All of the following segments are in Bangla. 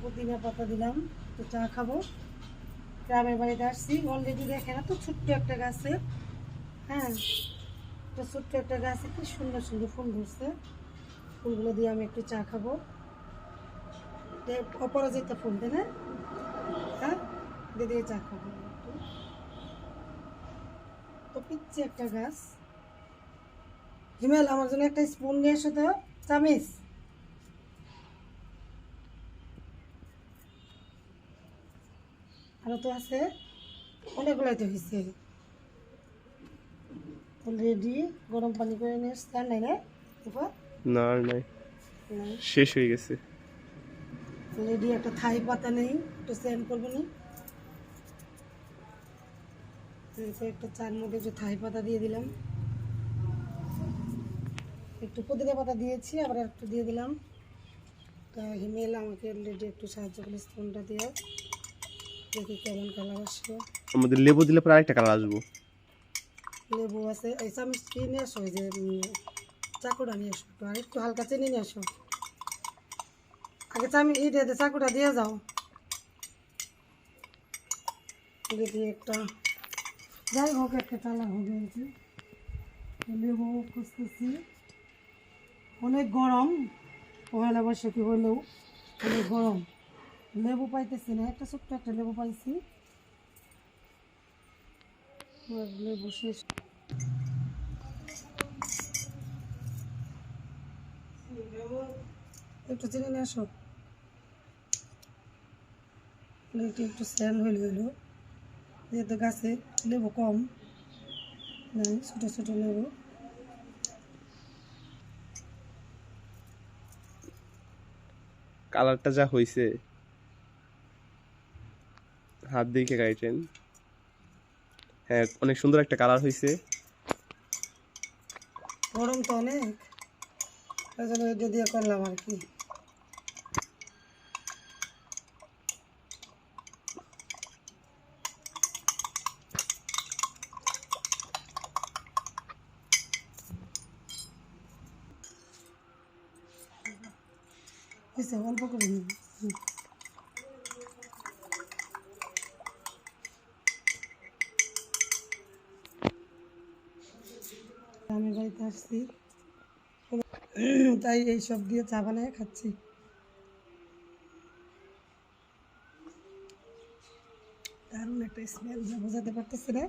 পুদিনা পাতা দিলাম তো চা খাব গ্রামের বাড়িতে আসছি অলরেডি দেখে না তো ছোট্ট একটা গাছে হ্যাঁ তো ছোট্ট একটা গাছে কি সুন্দর সুন্দর ফুল ধরছে ফুলগুলো দিয়ে আমি একটু চা খাব অপরাজিতা ফুল তাই না হ্যাঁ দিয়ে চা খাব একটু পিচ্ছে একটা গাছ। হিমেল আমার জন্য একটা স্পুন নিয়ে এসো তো। চামিচ। আরও তো আছে। অনেকগুলোই তো হয়েছে অলরেডি গরম পানি করে নিয়ে এসছে। আর নাই না? না আর নাই। শেষ হয়ে গেছে। অলরেডি একটা থাই পাতা নেই। একটু স্যান্ড করব নি। একটা চার মধ্যে একটু থাই পাতা দিয়ে দিলাম। একটু পুদিনা পাতা দিয়েছি আবার একটু দিয়ে দিলাম। তা হিমেল আমাকে অলরেডি একটু সাহায্য করলে স্পুনটা দিয়ে। দেখি কেমন কালার আসবে আমাদের লেবু দিলে পরে আরেকটা কালার আসব। লেবু আছে এই চামচ কি নিয়ে আসো ওই যে চাকুটা নিয়ে আসো আর একটু হালকা চিনি নিয়ে আসো। আগে চামি দিয়ে চাকুটা দিয়ে যাও। দেখি একটা যাই হোক, একটা কালার হবে আর কি লেবু খুঁজতেছি। অনেক গরম। পয়লা বৈশাখী হলেও অনেক গরম। লেবু পাইতেছি না। একটা ছোট্ট একটা লেবু পাইছি। লেবু শেষ। একটু চিনি নিয়ে আসো। একটু স্যান হইলে হইল। যেহেতু গাছে লেবু কম নাই ছোটো ছোটো লেবু। কালারটা যা হয়েছে হাত দিয়ে গাইটেন হ্যাঁ অনেক সুন্দর একটা কালার হয়েছে গরম তো অনেক ওই জন্য দিয়ে করলাম আর কি। হয়েছে, অল্প করে হুম। আমি বাড়িতে আসছি। তাই এই সব দিয়ে চা বানায় খাচ্ছি। দারুণ একটা স্মেল যা বোঝাতে পারতেছি না।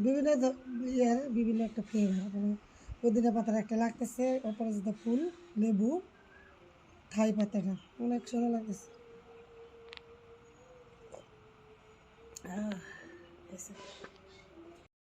বিভিন্ন ধ- ইয়ের বিভিন্ন একটা ফ্লেভার মানে পুদিনা পাতার একটা লাগতেছে অপরাজিতা ফুল লেবু। থাই পাতাটা অনেক লাগতেছে আহ, এসে।